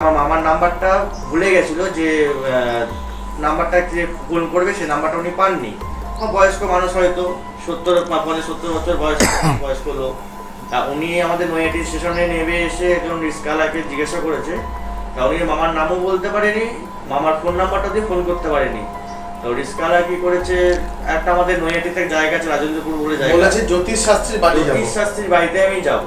আমার মামার নাম্বারটা ভুলে গেছিল যে নাম্বারটা যে ফোন করবে সেই নাম্বারটা উনি পাননি। বয়স্ক মানুষ হয়তো সত্তর পঞ্চাশ সত্তর বছর বয়স বয়স্ক লোক। তা উনি আমাদের নৈহাটি স্টেশনে নেমে এসে একজন রিস্কালাকে জিজ্ঞাসা করেছে। তা উনি মামার নামও বলতে পারেনি মামার ফোন নাম্বারটা দিয়ে ফোন করতে পারেনি। তো রিস্কালা কি করেছে একটা আমাদের নৈহাটিতে জায়গা আছে রাজেন্দ্রপুর বলে জায়গা বলেছে জ্যোতিষ শাস্ত্রীর বাড়ি জ্যোতিষ শাস্ত্রীর বাড়িতে আমি যাব।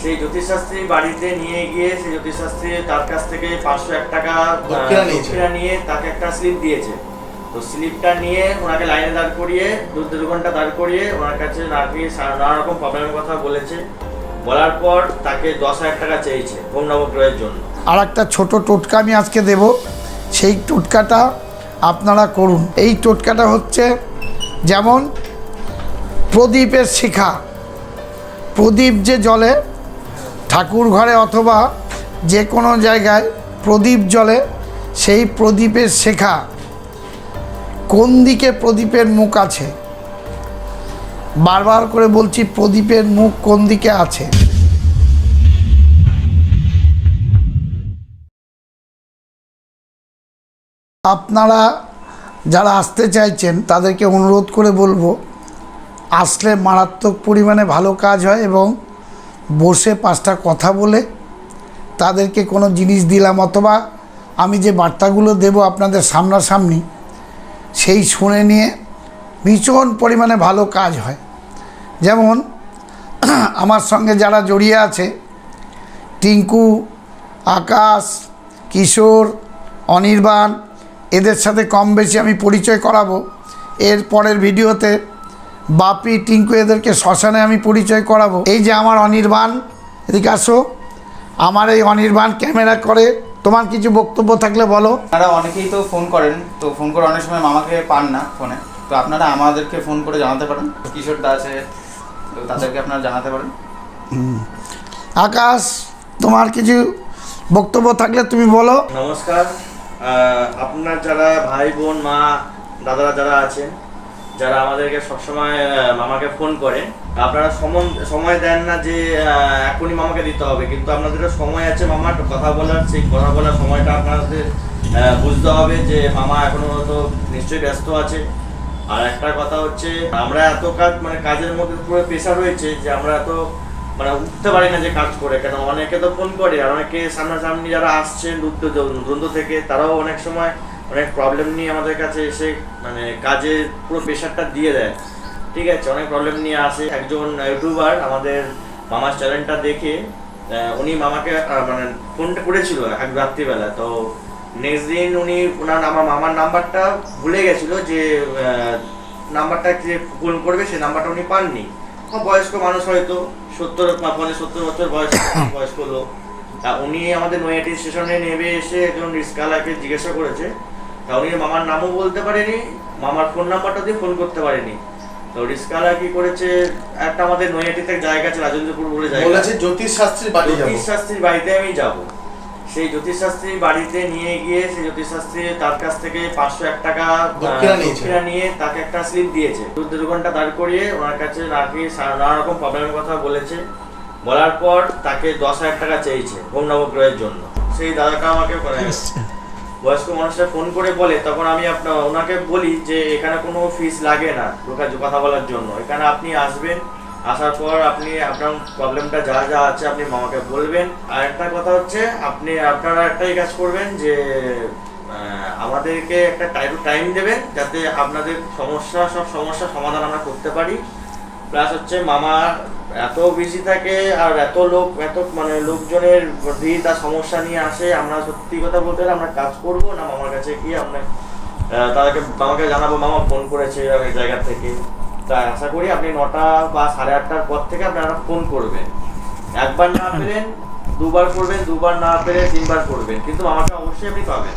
সেই জ্যোতিষ শাস্ত্রীর বাড়িতে নিয়ে গিয়ে সেই জ্যোতিষ শাস্ত্রী তার কাছ থেকে পাঁচশো এক টাকা দক্ষিণা নিয়ে তাকে একটা স্লিপ দিয়েছে। তো স্লিপটা নিয়ে ওনাকে লাইনে দাঁড় করিয়ে দু দু ঘণ্টা দাঁড় করিয়ে ওনার কাছে নাকি নানা রকম প্রবলেমের কথা বলেছে। বলার পর তাকে দশ হাজার টাকা চেয়েছে হোম নবগ্রহের জন্য। আর একটা ছোটো টোটকা আমি আজকে দেব। সেই টোটকাটা আপনারা করুন। এই টোটকাটা হচ্ছে যেমন প্রদীপের শিখা। প্রদীপ যে জলে ঠাকুর ঘরে অথবা যে কোনো জায়গায় প্রদীপ জলে সেই প্রদীপের শেখা কোন দিকে প্রদীপের মুখ আছে? বারবার করে বলছি, প্রদীপের মুখ কোন দিকে আছে? আপনারা যারা আসতে চাইছেন, তাদেরকে অনুরোধ করে বলব, আসলে মারাত্মক পরিমাণে ভালো কাজ হয় এবং বসে পাঁচটা কথা বলে তাদেরকে কোনো জিনিস দিলাম অথবা আমি যে বার্তাগুলো দেব আপনাদের সামনাসামনি, সেই শুনে নিয়ে ভীষণ পরিমাণে ভালো কাজ হয়। যেমন, আমার সঙ্গে যারা জড়িয়ে আছে, টিঙ্কু, আকাশ, কিশোর, অনির্বাণ, এদের সাথে কম বেশি আমি পরিচয় করাবো। এর পরের ভিডিওতে বাপি টিঙ্কু এদেরকে শ্মশানে আমি পরিচয় করাবো। এই যে আমার অনির্বাণ এদিকে আসো। আমার এই অনির্বাণ ক্যামেরা করে। তোমার কিছু বক্তব্য থাকলে বলো। আপনারা অনেকেই তো ফোন করেন তো ফোন করে অনেক সময় মামাকে পান না ফোনে। তো আপনারা আমাদেরকে ফোন করে জানাতে পারেন। কিশোরদা আছে তো তাদেরকে আপনারা জানাতে পারেন। আকাশ তোমার কিছু বক্তব্য থাকলে তুমি বলো। নমস্কার। আপনার যারা ভাই বোন মা দাদারা যারা আছেন যারা আমাদেরকে সবসময় মামাকে ফোন করে, আপনারা সময় দেন না যে এখনই মামাকে দিতে হবে, কিন্তু আপনাদের সময় আছে মামার, কথা বলার, সেই কথা বলার সময়টা আপনাদের বুঝতে হবে যে মামা এখনও তো নিশ্চয়ই ব্যস্ত আছে। আর একটা কথা হচ্ছে, আমরা এত কাজ মানে কাজের মধ্যে পুরো প্রেশার রয়েছে যে আমরা এত মানে উঠতে পারি না যে কাজ করে, কেন অনেকে তো ফোন করে, আর অনেকে সামনাসামনি যারা আসছেন দূর দ্বন্দ্ব থেকে, তারাও অনেক সময় অনেক প্রবলেম নিয়ে আমাদের কাছে এসে মানে কাজের পুরো প্রেশারটা দিয়ে দেয়। ঠিক আছে, অনেক প্রবলেম নিয়ে আসে। একজন ইউটিউবার আমাদের মামার চ্যানেলটা দেখে উনি মামাকে মানে ফোনটা করেছিল এক রাত্রিবেলা। তো নেক্সট দিন উনি ওনার আমার মামার নাম্বারটা ভুলে গেছিল যে নাম্বারটা যে ফোন করবে, সেই নাম্বারটা উনি পাননি। বয়স্ক মানুষ হয়তো, সত্তর, পঞ্চাশ, সত্তর বছর বয়স, বয়স্ক লোক। তা উনি আমাদের নৈহাটি স্টেশনে নেমে এসে একজন রিস্কালাকে জিজ্ঞাসা করেছে তা উনি মামার নামও বলতে পারেনি মামার ফোন নাম্বারটা দিয়ে ফোন করতে পারেনি। তো রিস্কালা কি করেছে একটা আমাদের নৈহাটিতে জায়গা আছে রাজেন্দ্রপুর বলে জায়গা। বলেছে জ্যোতিষ শাস্ত্রীর বাড়ি যাব। জ্যোতিষ শাস্ত্রীর বাড়িতে আমি যাব। সেই জ্যোতিষ শাস্ত্রীর বাড়িতে নিয়ে গিয়ে সেই জ্যোতিষ শাস্ত্রী তার কাছ থেকে পাঁচশো এক টাকা দক্ষিণা নিয়ে তাকে একটা স্লিপ দিয়েছে। দু ঘণ্টা দাঁড় করিয়ে ওনার কাছে নাকি সা- নানা রকম প্রবলেমের কথা বলেছে। বলার পর তাকে দশ হাজার টাকা চেয়েছে হোম নবগ্রহের জন্য। সেই দাদাটা আমাকে মানে বয়স্ক মানুষরা ফোন করে বলে, তখন আমি আপনার ওনাকে বলি যে, এখানে কোনো ফিস লাগে না লোকাজ কথা বলার জন্য। এখানে আপনি আসবেন, আসার পর আপনি আপনার প্রবলেমটা যা যা আছে আপনি মামাকে বলবেন। আর একটা কথা হচ্ছে, আপনি, আপনারা একটাই কাজ করবেন যে আমাদেরকে একটা টাইম টাইম দেবেন যাতে আপনাদের সমস্যা, সব সমস্যার সমাধান আমরা করতে পারি। প্লাস হচ্ছে মামা এত বিজি থাকে আর এত লোক এত মানে লোকজনের ভিড় তার সমস্যা নিয়ে আসে আমরা সত্যি কথা বলতে গেলে আমরা কাজ করব না মামার কাছে গিয়ে আমরা তাদেরকে মামাকে জানাব মামা ফোন করেছে অনেক জায়গা থেকে। তাই আশা করি আপনি নটা বা সাড়ে আটটার পর থেকে আপনারা ফোন করবেন। একবার না পেলেন দুবার করবেন দুবার না পেলে তিনবার করবেন। কিন্তু মামাকে অবশ্যই আপনি পাবেন।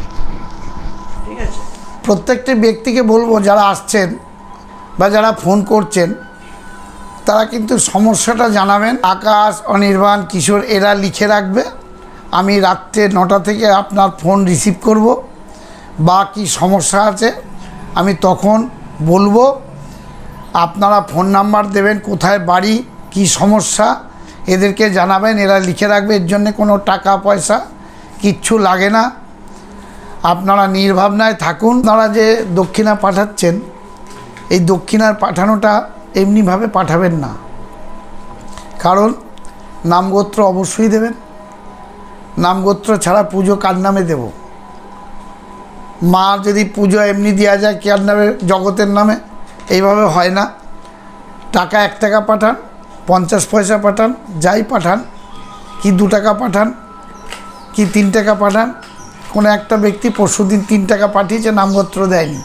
ঠিক আছে? প্রত্যেকটি ব্যক্তিকে বলব যারা আসছেন বা যারা ফোন করছেন তারা কিন্তু সমস্যাটা জানাবেন। আকাশ, অনির্বাণ, কিশোর, এরা লিখে রাখবে। আমি রাত্রে নটা থেকে আপনার ফোন রিসিভ করব। বা কি সমস্যা আছে, আমি তখন বলব। আপনারা ফোন নাম্বার দেবেন, কোথায় বাড়ি, কি সমস্যা, এদেরকে জানাবেন, এরা লিখে রাখবে। এর জন্য কোনো টাকা, পয়সা কিচ্ছু লাগে না। আপনারা নির্ভাবনায় থাকুন। তারা যে দক্ষিণা পাঠাচ্ছেন, এই দক্ষিণার পাঠানোটা এমনিভাবে পাঠাবেন না। কারণ নামগোত্র অবশ্যই দেবেন। নামগোত্র ছাড়া পুজো কার নামে দেব? মা যদি পুজো এমনি দেওয়া যায় কার নামে জগতের নামে? এইভাবে হয় না। টাকা এক টাকা পাঠান, পঞ্চাশ পয়সা পাঠান, যাই পাঠান, কি দু টাকা পাঠান, কি তিন টাকা পাঠান, কোনো একটা ব্যক্তি পরশু দিন তিন টাকা পাঠিয়েছে, নামগোত্র দেয়নি।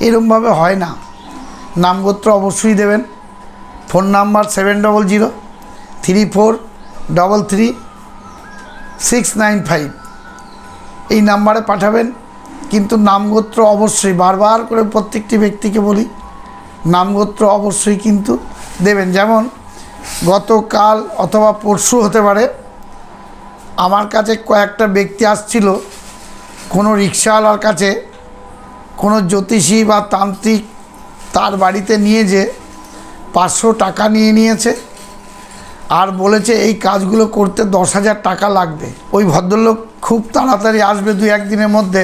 এরমভাবে হয় না। নামগোত্র অবশ্যই দেবেন। Phone number seven double zero three four double three six nine five. এই নাম্বারে পাঠাবেন, কিন্তু নামগোত্র অবশ্যই, বারবার করে প্রত্যেকটি ব্যক্তিকে বলি, নামগোত্র অবশ্যই কিন্তু দেবেন। যেমন, গতকাল অথবা পরশু হতে পারে, আমার কাছে কয়েকটা ব্যক্তি আসছিল, কোনো রিক্সাওয়ালার কাছে, কোনো জ্যোতিষী বা তান্ত্রিক তার বাড়িতে নিয়ে যে পাঁচশো টাকা নিয়ে নিয়েছে আর বলেছে এই কাজগুলো করতে দশ হাজার টাকা লাগবে। ওই ভদ্রলোক খুব তাড়াতাড়ি আসবে দু একদিনের মধ্যে।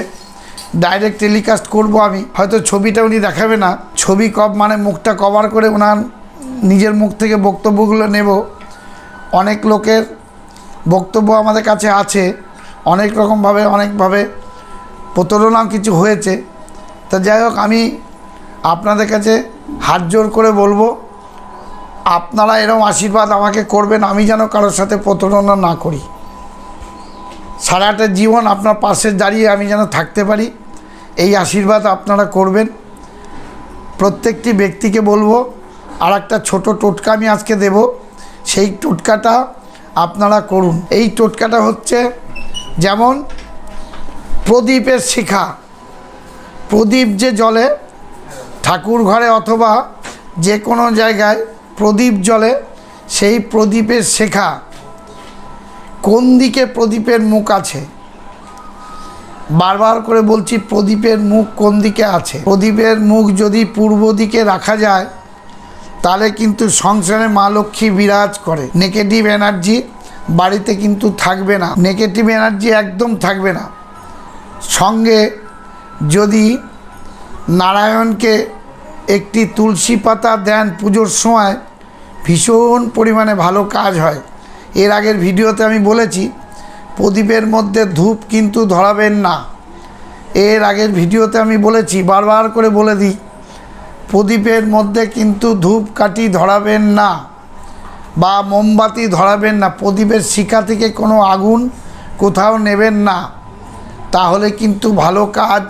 ডাইরেক্ট টেলিকাস্ট করব আমি। হয়তো ছবিটা উনি দেখাবে না। ছবি কব মানে মুখটা কভার করে ওনার নিজের মুখ থেকে বক্তব্যগুলো নেব। অনেক লোকের বক্তব্য আমাদের কাছে আছে। অনেক রকমভাবে, অনেকভাবে প্রতারণাও কিছু হয়েছে। তা যাই হোক, আমি আপনাদের কাছে হাত জোর করে বলব, আপনারা এরকম আশীর্বাদ আমাকে করবেন, আমি যেন কারোর সাথে প্রতারণা না করি। সারাটা জীবন আপনার পাশে দাঁড়িয়ে আমি যেন থাকতে পারি, এই আশীর্বাদ আপনারা করবেন। প্রত্যেকটি ব্যক্তিকে বলব আর একটা ছোটো টোটকা আমি আজকে দেব, সেই টোটকাটা আপনারা করুন। এই টোটকাটা হচ্ছে যেমন প্রদীপের শিখা। প্রদীপ যে জলে ঠাকুর ঘরে অথবা যে কোনো জায়গায় প্রদীপ জ্বলে, সেই প্রদীপের শেখা কোন দিকে প্রদীপের মুখ আছে? বারবার করে বলছি, প্রদীপের মুখ কোন দিকে আছে? প্রদীপের মুখ যদি পূর্ব দিকে রাখা যায়, তাহলে কিন্তু সংসারে মা লক্ষ্মী বিরাজ করে। নেগেটিভ এনার্জি বাড়িতে কিন্তু থাকবে না। নেগেটিভ এনার্জি একদম থাকবে না। সঙ্গে যদি নারায়ণকে একটি তুলসী পাতা দেন পুজোর সময় ভীষণ পরিমাণে ভালো কাজ হয়। এর আগের ভিডিওতে আমি বলেছি, প্রদীপের মধ্যে ধূপ কিন্তু ধরাবেন না। এর আগের ভিডিওতে আমি বলেছি, বারবার করে বলে দিই, প্রদীপের মধ্যে কিন্তু ধূপ কাঠি ধরাবেন না বা মোমবাতি ধরাবেন না। প্রদীপের শিখা থেকে কোনো আগুন কোথাও নেবেন না। তাহলে কিন্তু ভালো কাজ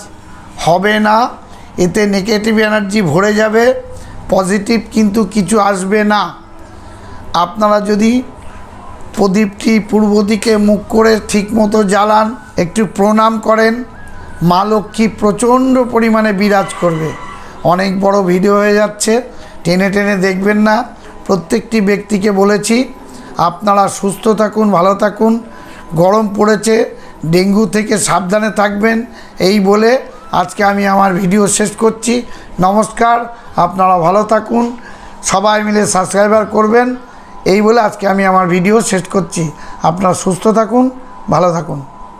হবে না। এতে নেগেটিভ এনার্জি ভরে যাবে পজিটিভ কিন্তু কিছু আসবে না। আপনারা যদি প্রদীপটি পূর্ব দিকে মুখ করে ঠিকমতো জ্বালান, একটু প্রণাম করেন, মা লক্ষ্মী প্রচণ্ড পরিমাণে বিরাজ করবে। অনেক বড় ভিডিও হয়ে যাচ্ছে, টেনে টেনে দেখবেন না। প্রত্যেকটি ব্যক্তিকে বলেছি, আপনারা সুস্থ থাকুন, ভালো থাকুন, গরম পড়েছে, ডেঙ্গু থেকে সাবধানে থাকবেন, এই বলে আজকে আমি আমার ভিডিও শেষ করছি। নমস্কার, আপনারা ভালো থাকুন। সবাই মিলে সাবস্ক্রাইবার করবেন। এই বলে আজকে আমি আমার ভিডিও শেষ করছি। আপনারা সুস্থ থাকুন, ভালো থাকুন।